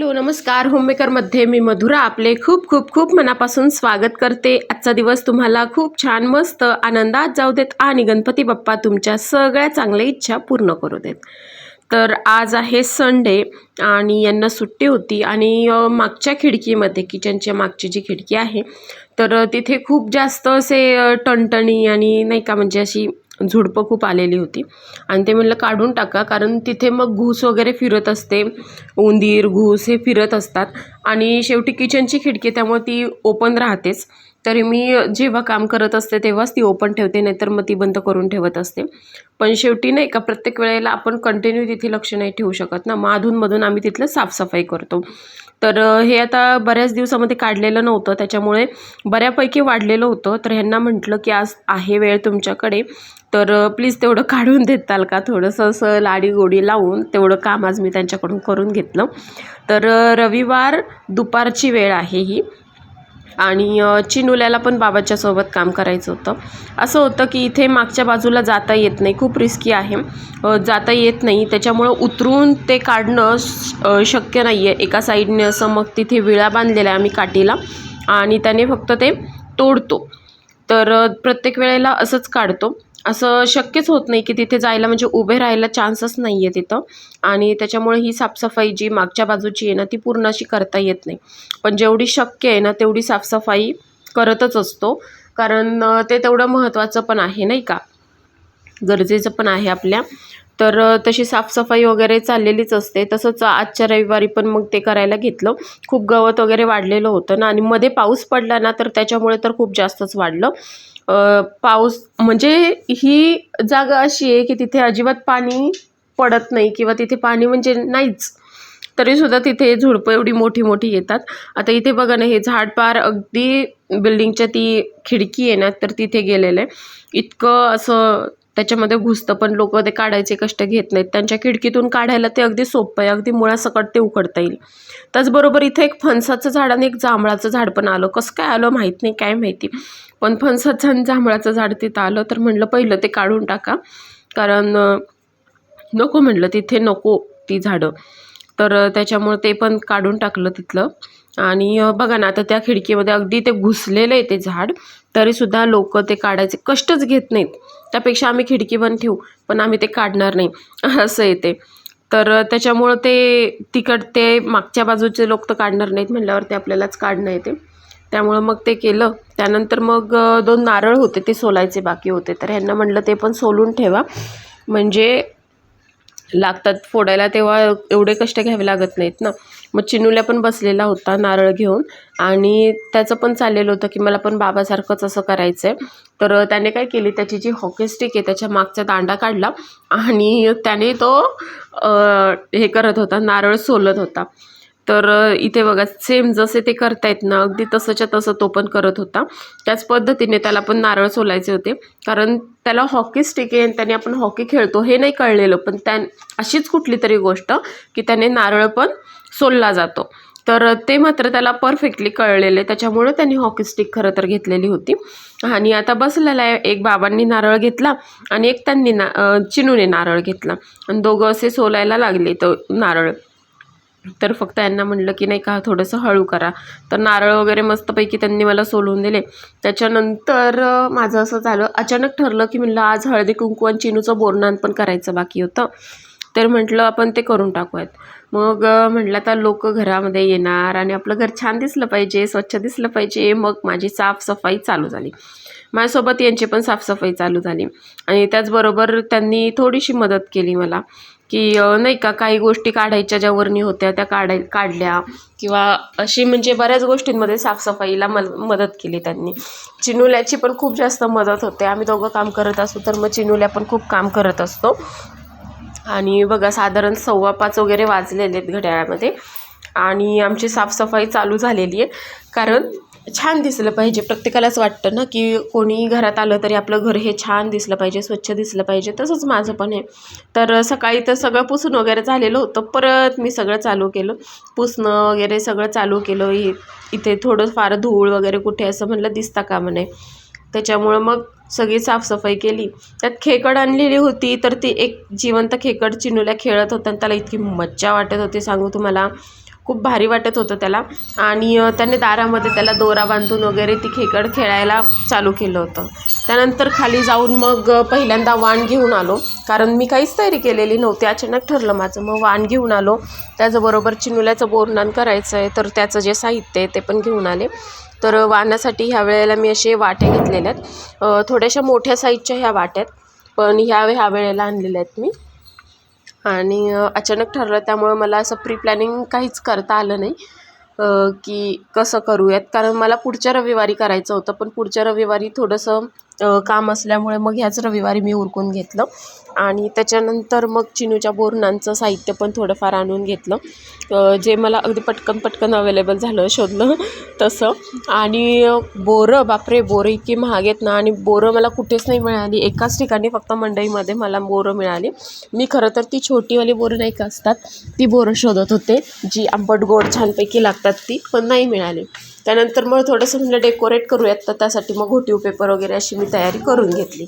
Hello नमस्कार. होममेकरमध्ये मी मधुरा आपले खूप खूप खूप मनापासून स्वागत करते. आजचा दिवस तुम्हाला खूप छान मस्त आनंदात जाऊ देत आणि गणपती बाप्पा तुमच्या सगळ्या चांगल्या इच्छा पूर्ण करू देत. तर आज आहे संडे आणि यांना सुट्टी होती आणि मागच्या खिडकीमध्ये किचनच्या मागची जी खिडकी आहे तर तिथे खूप जास्त असे टणटणी आणि नाही का म्हणजे अशी झुडपं खूप आलेली होती. आणि ते म्हणलं काढून टाका कारण तिथे मग घूस वगैरे फिरत असते. उंदीर घूस हे फिरत असतात. आणि शेवटी किचनची खिडकी त्यामुळे ती ओपन राहतेच. तरी मी जेव्हा काम करत असते तेव्हाच ती ओपन ठेवते नाहीतर मग ती बंद करून ठेवत असते. पण शेवटी नाही का प्रत्येक वेळेला आपण कंटिन्यू तिथे लक्ष नाही ठेवू शकत ना. मग अधूनमधून आम्ही तिथलं साफसफाई करतो. तर हे आता बऱ्याच दिवसामध्ये काढलेलं नव्हतं. त्याच्यामुळे बऱ्यापैकी वाढलेलं होतं. तर ह्यांना म्हटलं की आज आहे वेळ तुमच्याकडे. तर प्लीज तेवढं काढून देताल का? थोडंसं असं लाडी गोडी लावून तेवढं काम आज मी त्यांच्याकडून करून घेतलं. तर रविवार दुपारची वेळ आहे ही. आणि चिनुल्याला पण बाबाच्या सोबत काम करायचं होतं. असं होतं की इथे मागच्या बाजूला जाता येत नाही. खूप रिस्की आहे. जाता येत नाही. त्याच्यामुळं उतरून ते काढणं शक्य नाही आहे एका साईडने असं मग तिथे विळा बांधलेला आहे आम्ही काठीला. आणि त्याने फक्त ते तोडतो. तर प्रत्येक वेळेला असंच काढतो. असं शक्यच होत नाही की तिथे जायला म्हणजे उभे राहायला चान्सच नाही आहे तिथं. आणि त्याच्यामुळे ही साफसफाई जी मागच्या बाजूची आहे ना ती पूर्ण अशी करता येत नाही. पण जेवढी शक्य आहे ना तेवढी साफसफाई करतच असतो. कारण ते तेवढं महत्त्वाचं पण आहे नाही का? गरजेचं पण आहे आपल्या. तर तशी साफसफाई वगैरे चाललेलीच असते. तसंच आजच्या रविवारी पण मग ते करायला घेतलं. खूप गवत वगैरे वाढलेलं होतं ना आणि मध्ये पाऊस पडला ना तर त्याच्यामुळे तर खूप जास्तच वाढलं. पाऊस म्हणजे ही जागा अशी आहे की तिथे अजिबात पाणी पडत नाही किंवा तिथे पाणी म्हणजे नाहीच. तरीसुद्धा तिथे झुडपं एवढी मोठी मोठी येतात. आता इथे बघा ना हे झाड पार अगदी बिल्डिंगच्या ती खिडकी आहे ना तर तिथे गेलेलं आहे. इतकं असं त्याच्यामध्ये घुसतं पण लोक ते काढायचे कष्ट घेत नाहीत. त्यांच्या खिडकीतून काढायला ते अगदी सोपं आहे. अगदी मुळासकट ते उकडता येईल. त्याचबरोबर इथे एक फणसाचं झाड आणि एक जांभळाचं झाड पण आलं. कसं काय आलं माहीत नाही काय माहिती. पण फणसाचं आणि जांभळाचं झाड तिथं आलं तर म्हणलं पहिलं ते काढून टाका. कारण नको म्हणलं तिथे नको ती झाडं. तर त्याच्यामुळे त्याच्यामुळं ते पण काढून टाकलं तिथलं. आणि बघा ना आता त्या खिडकीमध्ये अगदी ते घुसलेलं आहे ते झाड. तरीसुद्धा लोक ते काढायचे कष्टच घेत नाहीत. त्यापेक्षा आम्ही खिडकी बंद ठेवू पण आम्ही ते काढणार नाही. असं येते तर त्याच्यामुळं ते तिकड ते मागच्या बाजूचे लोक तर काढणार नाहीत म्हटल्यावर ते आपल्यालाच काढणं येते त्यामुळं मग ते केलं. त्यानंतर मग दोन नारळ होते ते सोलायचे बाकी होते. तर ह्यांना म्हटलं ते पण सोलून ठेवा. म्हणजे लागतात. फोडायला तेव्हा एवढे कष्ट घ्यावे लागत नाहीत ना. मग चिनूल्या पण बसलेला होता नारळ घेऊन. आणि त्याचं पण चाललेलं होतं की मला पण बाबासारखंच असं करायचं आहे तर त्याने काय केली त्याची जी हॉकी स्टिक आहे त्याच्या मागचा दांडा काढला. आणि त्याने तो हे करत होता नारळ सोलत होता. तर इथे बघा सेम जसे ते करतायत ना अगदी तसंच्या तसं तो पण करत होता. त्याच पद्धतीने त्याला पण नारळ सोलायचे होते. कारण त्याला हॉकी स्टिक आहे त्याने आपण हॉकी खेळतो हे नाही कळलेलं. पण त्या अशीच कुठली तरी गोष्ट की त्याने नारळ पण सोलला जातो. तर ते मात्र त्याला परफेक्टली कळलेले. त्याच्यामुळे त्यांनी हॉकी स्टिक खरं तर घेतलेली होती. आणि आता बसलेला आहे. एक बाबांनी नारळ घेतला आणि एक त्यांनी ना चिनूने नारळ घेतला. आणि दोघं असे सोलायला लागले तो नारळ. तर फक्त यांना म्हणलं की नाही का थोडंसं हळू करा. तर नारळ वगैरे मस्तपैकी त्यांनी मला सोलून दिले. त्याच्यानंतर माझं असं झालं अचानक ठरलं की म्हणलं आज हळदी कुंकू आणि चिनूचं बोरनान पण करायचं बाकी होतं. तर म्हटलं आपण ते करून टाकूयात. मग म्हटलं आता लोक घरामध्ये येणार आणि आपलं घर छान दिसलं पाहिजे स्वच्छ दिसलं पाहिजे. मग माझी साफसफाई चालू झाली. माझ्यासोबत यांची पण साफसफाई चालू झाली. आणि त्याचबरोबर त्यांनी थोडीशी मदत केली मला. की नाही का काही गोष्टी काढायच्या ज्या वर्णी होत्या त्या काढाय काढल्या. किंवा अशी म्हणजे बऱ्याच गोष्टींमध्ये साफसफाईला मल मदत केली त्यांनी. चिनुल्याची पण खूप जास्त मदत होते. आम्ही दोघं काम करत असू तर मग चिनुल्या पण खूप काम करत असतो. आणि बघा साधारण सव्वा पाच वगैरे वाजलेले आहेत घड्याळामध्ये. आणि आमची साफसफाई चालू झालेली आहे. कारण छान दिसलं पाहिजे. प्रत्येकालाच वाटतं ना की कोणी घरात आलं तरी आपलं घर हे छान दिसलं पाहिजे स्वच्छ दिसलं पाहिजे. तसंच माझं पण आहे. तर सकाळी तर सगळं पुसून वगैरे झालेलं होतं. परत मी सगळं चालू केलं. पुसणं वगैरे सगळं चालू केलं. इथे थोडं फार धूळ वगैरे कुठे असं म्हणलं दिसता का म्हणे त्याच्यामुळं मग सगळी साफसफाई केली. त्यात खेकड आणलेली होती तर ती एक जिवंत खेकड चिनूला खेळत होता आणि त्याला इतकी मज्जा वाटत होती सांगू तुम्हाला. खूप भारी वाटत होतं त्याला. आणि त्याने दारामध्ये त्याला दोरा बांधून वगैरे ती खेकड खेळायला चालू केलं होतं. त्यानंतर खाली जाऊन मग पहिल्यांदा वाण घेऊन आलो. कारण मी काहीच तयारी केलेली नव्हती. अचानक ठरलं माझं. मग वाण घेऊन आलो. त्याचबरोबर चिनुल्याचं बोरणान करायचं आहे तर त्याचं जे साहित्य आहे ते पण घेऊन आले. तर वाणासाठी ह्या वेळेला मी असे वाटे घेतलेल्या आहेत. थोड्याशा मोठ्या साईजच्या ह्या वाट्यात पण ह्या ह्या वेळेला आणलेल्या आहेत मी. आणि अचानक ठरलं त्यामुळं मला असं प्री प्लॅनिंग काहीच करता आलं नाही. की कसं करूयात? कारण मला पुढच्या रविवारी करायचं होतं पण पुढच्या रविवारी थोडंसं काम असल्यामुळे मग ह्याच रविवारी मी उरकून घेतलं. आणि त्याच्यानंतर मग चिनूच्या बोरणांचं साहित्य पण थोडंफार आणून घेतलं. जे मला अगदी पटकन पटकन अवेलेबल झालं शोधलं तसं. आणि बोरं बापरे बोरं इतकी महाग आहेत ना आणि बोरं मला कुठेच नाही मिळाली. एकाच ठिकाणी फक्त मंडईमध्ये मला बोरं मिळाली. मी खरं तर ती छोटीवाली बोरं नाही का असतात ती बोरं शोधत होते. जी आंबट गोड छानपैकी लागतात ती पण नाही मिळाली. त्यानंतर मग थोडंसं म्हणलं डेकोरेट करूयात तर त्यासाठी मग घोटीव पेपर वगैरे अशी मी तयारी करून घेतली.